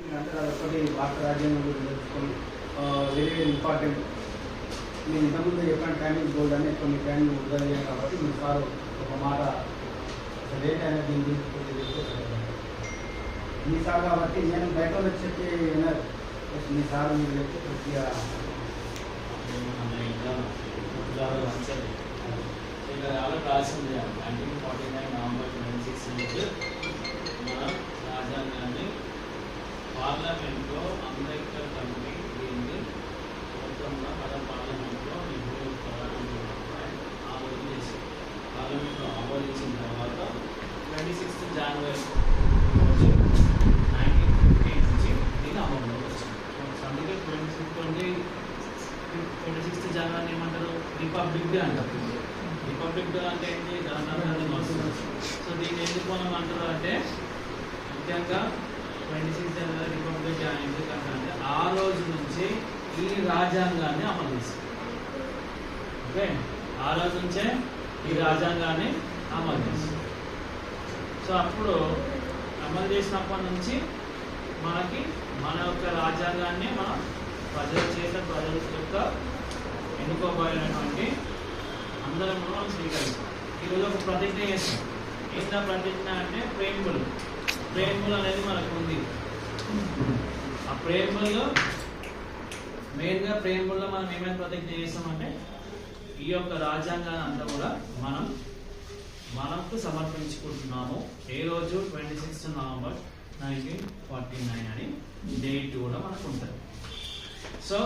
అంటే అదొకటి భారత రాజ్యాంగం తెలుసుకొని వెరీ ఇంపార్టెంట్ నేను ఇంతకుముందు చెప్పిన టైమింగ్ గోల్డ్ అని కొన్ని టైమింగ్ వృధా కాబట్టి మీ సార్ ఒక మాట అసలు దీని గురించి మీ సార్ కాబట్టి నేను బయట వచ్చి చెప్పి విన్నారు మీ సార్ మీరు చెప్తే ప్రతి మన ఇంట్లో ఉద్యోగాలు వచ్చాయి ఇక్కడ ఆల్రెడీ రాసింది nineteen forty nine November twenty six నుంచి మన రాజ్యాంగాన్ని పార్లమెంట్లో అంబేద్కర్ కమిటీ దీన్ని మొత్తంలో మన పార్లమెంట్లో నిధులు ఆమోదం చేసింది పార్లమెంట్లో ఆమోదించిన తర్వాత ట్వంటీ సిక్స్త్ జనవరి నైన్టీన్ ఫిఫ్టీ నుంచి దీని అమల్లో వచ్చింది అందుకే twenty six twenty twenty sixth జనవరి ఏమంటారు రిపబ్లిక్ డే అంటారు రిపబ్లిక్ డే అంటే ఏంటి గణతంత్రం వస్తుంది సో దీన్ని ఎందుకు మనం అంటారు అంటే ముఖ్యంగా ట్వంటీ సిక్స్ జనవరి రిపబ్లిక్ ఎందుకంటే ఆ రోజు నుంచి ఈ రాజ్యాంగాన్ని అమలు చేస్తారు ఓకే? ఆ రోజు నుంచే ఈ రాజ్యాంగాన్ని అమలు చేసింది సో అప్పుడు అమలు చేసినప్పటి నుంచి మనకి మన యొక్క రాజ్యాంగాన్ని మన ప్రజలు చేత ప్రజల యొక్క ఎన్నుకోబోయేటువంటి అందరం మనం స్వీకరిస్తాం ఈరోజు ఒక ప్రతిజ్ఞ చేస్తాం ఏంటా ప్రతిజ్ఞ అంటే ప్రేమికులు. ప్రేమలు అనేది మనకు ఉంది ఆ ప్రేమల్లో మెయిన్గా ప్రేమల్లో మనం ఏమైనా ప్రతిజ్ఞ చేస్తామంటే ఈ యొక్క రాజ్యాంగాన్ని అంతా కూడా మనం మనకు సమర్పించుకుంటున్నాము. ఏ రోజు? Twenty sixth November nineteen forty nine అని డేట్ కూడా మనకు ఉంటుంది సో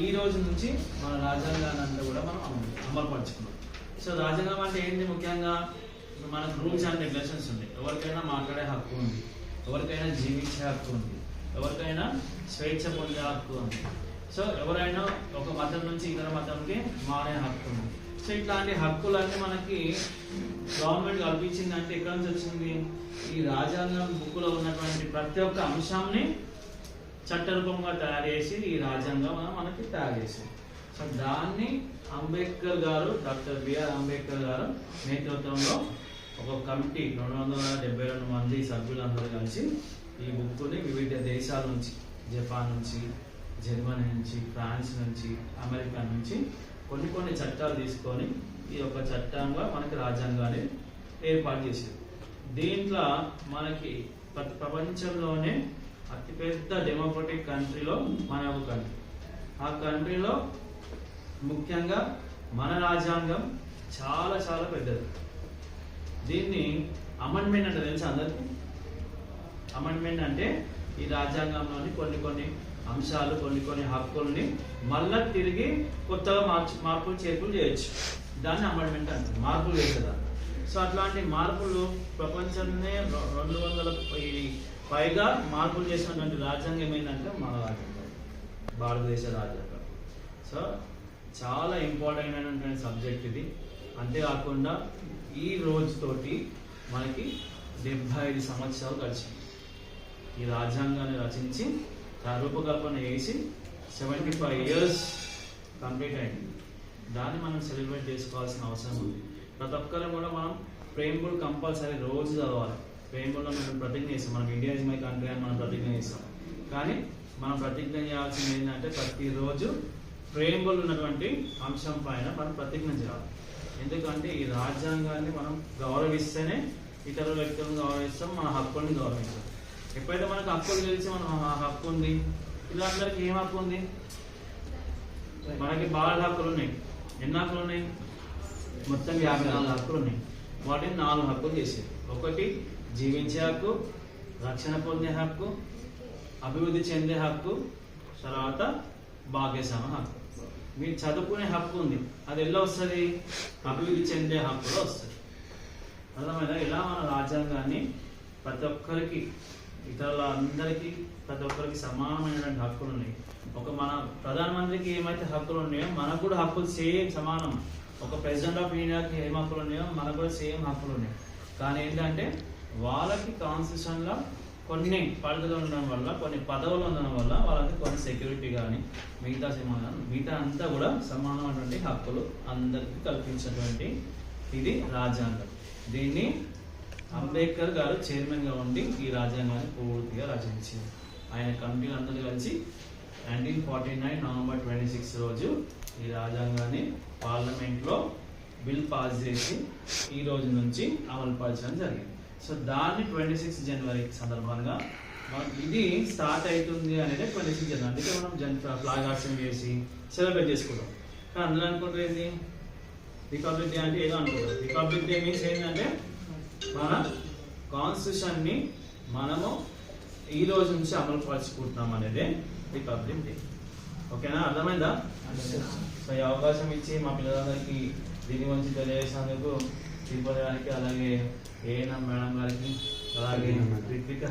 ఈ రోజు నుంచి మన రాజ్యాంగాన్ని అంతా కూడా మనం అమలు సో రాజ్యాంగం అంటే ఏంటి ముఖ్యంగా? ఇప్పుడు మనకు రూల్స్ అండ్ రెగ్యులేషన్స్ ఉన్నాయి ఎవరికైనా మాట్లాడే హక్కు ఉంది. ఎవరికైనా జీవించే హక్కు ఉంది. ఎవరికైనా స్వేచ్ఛ పొందే హక్కు ఉంది. సో ఎవరైనా ఒక మతం నుంచి ఇతర మతంకి మారే హక్కు ఉంది. సో ఇట్లాంటి హక్కులన్నీ మనకి గవర్నమెంట్ కల్పించింది అంటే ఎక్కడి నుంచి వచ్చింది? ఈ రాజ్యాంగం బుక్లో ఉన్నటువంటి ప్రతి ఒక్క అంశాన్ని చట్టరూపంగా తయారు చేసి ఈ రాజ్యాంగం మనకి తయారు చేసింది. సో దాన్ని అంబేద్కర్ గారు డాక్టర్ బిఆర్ అంబేద్కర్ గారు నేతృత్వంలో ఒక కమిటీ రెండు వందల డెబ్బై రెండు మంది సభ్యులందరూ కలిసి ఈ బుక్ని వివిధ దేశాల నుంచి జపాన్ నుంచి జర్మనీ నుంచి ఫ్రాన్స్ నుంచి అమెరికా నుంచి కొన్ని కొన్ని చట్టాలు తీసుకొని ఈ యొక్క చట్టంగా మనకి రాజ్యాంగాన్ని ఏర్పాటు చేసింది దీంట్లో మనకి ప్రతి ప్రపంచంలోనే అతిపెద్ద డెమోక్రటిక్ కంట్రీలో మన ఒక కంట్రీ ఆ కంట్రీలో ముఖ్యంగా మన రాజ్యాంగం చాలా చాలా పెద్దది. దీన్ని అమెండ్మెంట్ అంటే తెలుసా అందరికి? అమెండ్మెంట్ అంటే ఈ రాజ్యాంగంలోని కొన్ని కొన్ని అంశాలు కొన్ని కొన్ని హక్కుల్ని మళ్ళా తిరిగి కొత్తగా మార్చు మార్పులు చేర్పులు చేయొచ్చు. దాన్ని అమెండ్మెంట్ అంటారు. మార్పులు చేసేదా సో అట్లాంటి మార్పులు ప్రపంచంలో రెండు వందల ఈ పైగా మార్పులు చేసినటువంటి రాజ్యాంగం ఏంటంటే మన రాజ్యాంగం. భారతదేశ రాజ్యాంగం. సో చాలా ఇంపార్టెంట్ అయినటువంటి సబ్జెక్ట్ ఇది. అంతేకాకుండా ఈ రోజుతోటి మనకి డెబ్బై ఐదు సంవత్సరాలు గడిచింది ఈ రాజ్యాంగాన్ని రచించి దాని రూపకల్పన చేసి సెవెంటీ ఫైవ్ ఇయర్స్ కంప్లీట్ అయింది. దాన్ని మనం సెలబ్రేట్ చేసుకోవాల్సిన అవసరం ఉంది. ప్రతి ఒక్కరు కూడా మనం ప్రేమబుల్ కంపల్సరీ రోజు చదవాలి. ప్రేమబుల్లో మనం ప్రతిజ్ఞ చేస్తాం. మనం ఇండియా ఇస్ మై కంట్రీ అని మనం ప్రతిజ్ఞ చేస్తాం. కానీ మనం ప్రతిజ్ఞ చేయాల్సింది ఏంటంటే ప్రతిరోజు ప్రేమబుల్ ఉన్నటువంటి అంశం పైన మనం ప్రతిజ్ఞ చేయాలి. ఎందుకంటే ఈ రాజ్యాంగాన్ని మనం గౌరవిస్తేనే ఇతర వ్యక్తులను గౌరవిస్తాం మన హక్కుల్ని గౌరవిస్తాం. ఎప్పుడైతే మనకు హక్కులు తెలిసి మనం ఆ హక్కు ఉంది పిల్లలందరికీ ఏం హక్కు ఉంది? మనకి బాల హక్కులు ఉన్నాయి. ఎన్ని హక్కులు ఉన్నాయి? మొత్తం యాభై నాలుగు హక్కులు ఉన్నాయి. వాటిని నాలుగు హక్కులు చేసేది ఒకటి జీవించే హక్కు రక్షణ పొందే హక్కు అభివృద్ధి చెందే హక్కు తర్వాత భాగ్యస్వామ హక్కు. మీరు చదువుకునే హక్కు ఉంది. అది ఎలా వస్తుంది? అభివృద్ధి చెందే హక్కులో వస్తుంది. అర్థమైందా? ఇలా మన రాజ్యాంగాన్ని ప్రతి ఒక్కరికి ఇతరుల అందరికీ ప్రతి ఒక్కరికి సమానమైనటువంటి హక్కులు ఉన్నాయి. ఒక మన ప్రధానమంత్రికి ఏమైతే హక్కులు ఉన్నాయో మనకు కూడా హక్కులు సేమ్ సమానం. ఒక ప్రెసిడెంట్ ఆఫ్ ఇండియాకి ఏం హక్కులు ఉన్నాయో మనకు కూడా సేమ్ హక్కులు ఉన్నాయి. కానీ ఏంటంటే వాళ్ళకి కాన్స్టిట్యూషన్లో కొన్ని పరిధులు ఉండడం వల్ల కొన్ని పదవులు ఉండడం వల్ల వాళ్ళకి కొన్ని సెక్యూరిటీ కానీ మిగతా సమానం మిగతా అంతా కూడా సమానమైనటువంటి హక్కులు అందరికీ కల్పించినటువంటి ఇది రాజ్యాంగం. దీన్ని అంబేద్కర్ గారు చైర్మన్గా ఉండి ఈ రాజ్యాంగాన్ని పూర్తిగా రచించారు. ఆయన కమిటీలు అందరూ కలిసి nineteen forty nine November twenty six రోజు ఈ రాజ్యాంగాన్ని పార్లమెంట్లో బిల్ పాస్ చేసి ఈ రోజు నుంచి అమలు పరచడం జరిగింది. సో దాన్ని ట్వంటీ సిక్స్ జనవరి సందర్భంగా ఇది స్టార్ట్ అవుతుంది అనేది ట్వంటీ సిక్స్ జనవరి అందుకే మనం జన్ ఫ్లాగ్ హాస్యం చేసి సెలబ్రేట్ చేసుకుంటాం. కానీ అందరూ అనుకుంటారు ఏంటి రిపబ్లిక్ డే అంటే ఏదో అనుకుంటారు. రిపబ్లిక్ డే మీన్స్ ఏంటంటే మన కాన్స్టిట్యూషన్ని మనము ఈ రోజు నుంచి అమలు పరుచుకుంటున్నాం అనేది రిపబ్లిక్ డే ఓకేనా? అర్థమైందా. సో ఈ అవకాశం ఇచ్చి మా పిల్లలందరికీ దీని గురించి తెలియజేసినందుకు గారికి అలాగే ఏఎన్ఎం మేడం గారికి అలాగే రిత్విక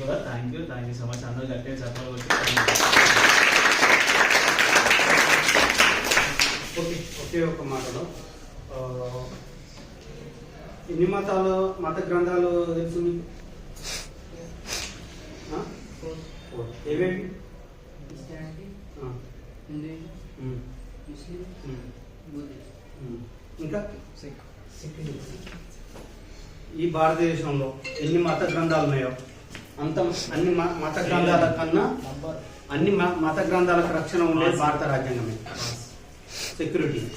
కూడా. Thank you thank you so much అందరూ గట్టిగా చెప్పాలి ఓకే ఒకే ఒక మాటలో. ఎన్ని మతాలు మత గ్రంథాలు తెలుసు మీకు? ఏవేవి? Christianity Hinduism Muslim Buddhism. ఇంకా? ఈ భారతదేశంలో ఎన్ని మత గ్రంథాలు ఉన్నాయో అంత అన్ని మ- మత గ్రంథాల కన్నా అన్ని మ- మత గ్రంథాలకు రక్షణ ఉండేది భారత రాజ్యాంగమే. సెక్యూరిటీ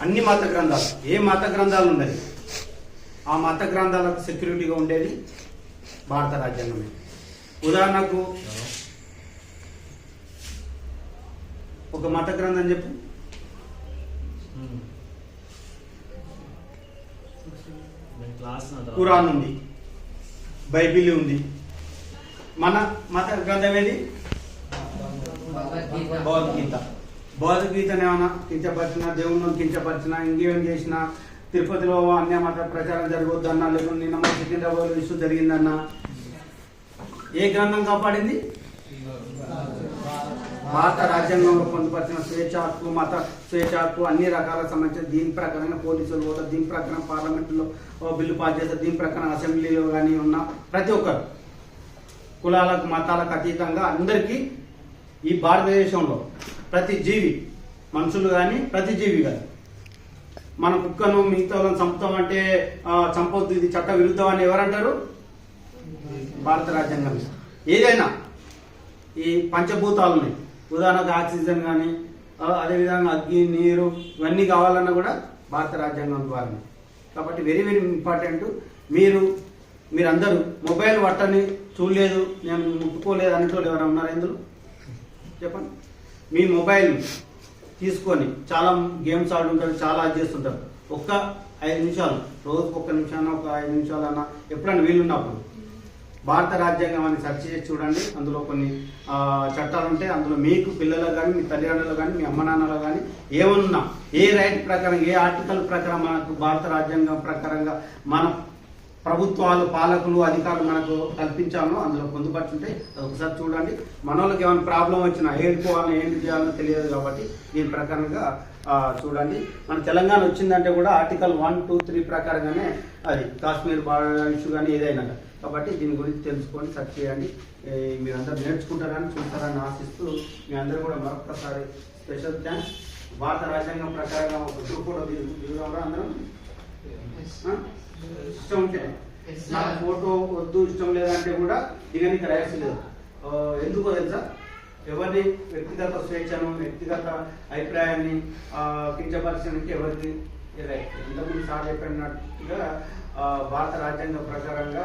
అన్ని మత గ్రంథాలు ఏ మత గ్రంథాలు ఉన్నాయి ఆ మత గ్రంథాలకు సెక్యూరిటీగా ఉండేది భారత రాజ్యాంగమే. ఉదాహరణకు ఒక మత గ్రంథం చెప్పు. ఖురాన్ ఉంది. బైబిల్ ఉంది. మన మత గ్రంథం ఏది? భగవద్గీత. భగవద్గీత. భగవద్గీతను ఏమైనా కించపరిచిన దేవుణ్ణి కించపరిచిన ఇంకేం చేసిన తిరుపతిలో అన్య మత ప్రచారం జరగొద్దన్నా లేకుంటే నిన్న మన సికింద్రాబాద్ ఇష్యూ జరిగిందన్నా ఏ గ్రంథం కాపాడింది? భారత రాజ్యాంగంలో పొందుపరిచిన స్వేచ్ఛ హక్కు మత స్వేచ్ఛ హక్కు అన్ని రకాల సంబంధించిన దీని ప్రకారంగా పోలీసులు కూడా దీని ప్రకారం పార్లమెంట్లో బిల్లు పాస్ చేస్తారు. దీని ప్రకారం అసెంబ్లీలో కానీ ఉన్న ప్రతి ఒక్కరు కులాలకు మతాలకు అతీతంగా అందరికీ ఈ భారతదేశంలో ప్రతి జీవి మనుషులు కానీ ప్రతి జీవి కానీ మన కుక్కను మిగతా వాళ్ళని చంపుతాం అంటే చంపొద్దు. ఇది చట్ట విరుద్ధం అని ఎవరంటారు? భారత రాజ్యాంగం. ఏదైనా ఈ పంచభూతాలని ఉదాహరణకు ఆక్సిజన్ కానీ అదేవిధంగా అగ్గి నీరు ఇవన్నీ కావాలన్నా కూడా భారత రాజ్యాంగం ద్వారానే. కాబట్టి వెరీ వెరీ ఇంపార్టెంట్. మీరు మీరందరూ మొబైల్ పట్టని చూడలేదు నేను ముట్టుకోలేదు అనేటోళ్ళు ఎవరైనా ఉన్నారా ఇందులో? చెప్పండి. మీ మొబైల్ తీసుకొని చాలా గేమ్స్ ఆడుంటారు చాలా అది చేస్తుంటారు. ఒక్క ఐదు నిమిషాలు రోజుకు ఒక్క నిమిషాన ఒక ఐదు నిమిషాలన్నా ఎప్పుడైనా వీలున్నప్పుడు భారత రాజ్యాంగం అని సెర్చ్ చేసి చూడండి. అందులో కొన్ని చట్టాలు ఉంటాయి అందులో మీకు పిల్లలకు కానీ మీ తల్లిదండ్రులు కానీ మీ అమ్మ నాన్నలు కానీ ఏమన్నా ఏ రైట్ ప్రకారం ఏ ఆర్టికల్ ప్రకారం మనకు భారత రాజ్యాంగం ప్రకారంగా మన ప్రభుత్వాలు పాలకులు అధికారులు మనకు కల్పించామో అందులో పొందుపరుచుంటాయి అది ఒకసారి చూడండి. మన వాళ్ళకి ఏమైనా ప్రాబ్లం వచ్చినా ఏడుకోవాలని ఏంటి చేయాలో తెలియదు కాబట్టి దీని ప్రకారంగా చూడండి. మన తెలంగాణ వచ్చిందంటే కూడా ఆర్టికల్ వన్ టూ త్రీ ప్రకారంగానే అది కాశ్మీర్ ఇష్యూ కానీ ఏదైనా కాబట్టి దీని గురించి తెలుసుకొని సెర్చ్ చేయండి. మీరందరూ నేర్చుకుంటారని చూస్తారని ఆశిస్తూ మీ అందరూ కూడా మరొకసారి స్పెషల్ థ్యాంక్స్ భారత రాజ్యాంగం ప్రకారంగా ఒక గ్రూప్ కూడా దిగుదాం అందరం? ఇష్టం ఉంటే. నాకు ఫోటో వద్దు ఇష్టం లేదంటే కూడా దిగనికి రైట్స్ లేదు. ఎందుకో తెలుసా? ఎవరిని వ్యక్తిగత స్వేచ్ఛను వ్యక్తిగత అభిప్రాయాన్ని కించపరచడానికి ఎవరికి రైట్. ఇంతకుముందు సార్ చెప్పినట్టుగా భారత రాజ్యాంగ ప్రకారంగా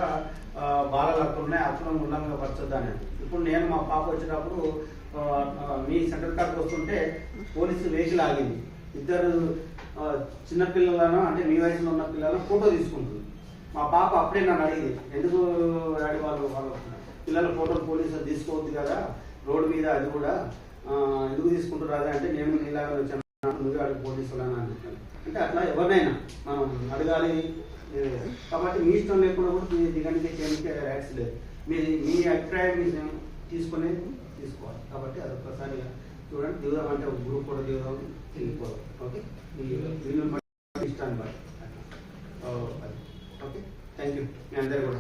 బాలల హక్కులు హక్కులను ఉల్లంఘనపరచొద్దని ఇప్పుడు నేను మా పాప వచ్చేటప్పుడు మీ సెంటర్ కార్డ్కి వస్తుంటే పోలీసు వెహికల్ ఆగింది. ఇద్దరు చిన్నపిల్లలను అంటే మీ వయసులో ఉన్న పిల్లలను ఫోటో తీసుకుంటుంది. మా పాప అప్పుడే నన్ను అడిగింది ఎందుకు డాడీ వాళ్ళు వాళ్ళు పిల్లల ఫోటోలు పోలీసులు తీసుకోవద్దు కదా రోడ్డు మీద అది కూడా ఎందుకు తీసుకుంటారు అదే? అంటే నేను నీలాగా వచ్చాను నువ్వే అడిగి పోలీసులు అని అంటే అట్లా ఎవరినైనా మనం అడగాలి కాబట్టి మీ ఇష్టం లేకుండా కూడా మీరు దిగడానికి చేయడానికి రైట్స్ లేదు. మీది మీ అభిప్రాయం తీసుకునే తీసుకోవాలి. కాబట్టి అది ఒకసారి చూడండి. దిగుదాం అంటే గ్రూప్ కూడా దిగుదాం తెలియకూడదు ఓకే ఇష్టాన్ని బట్టి ఓకే థ్యాంక్ యూ మీ అందరు కూడా.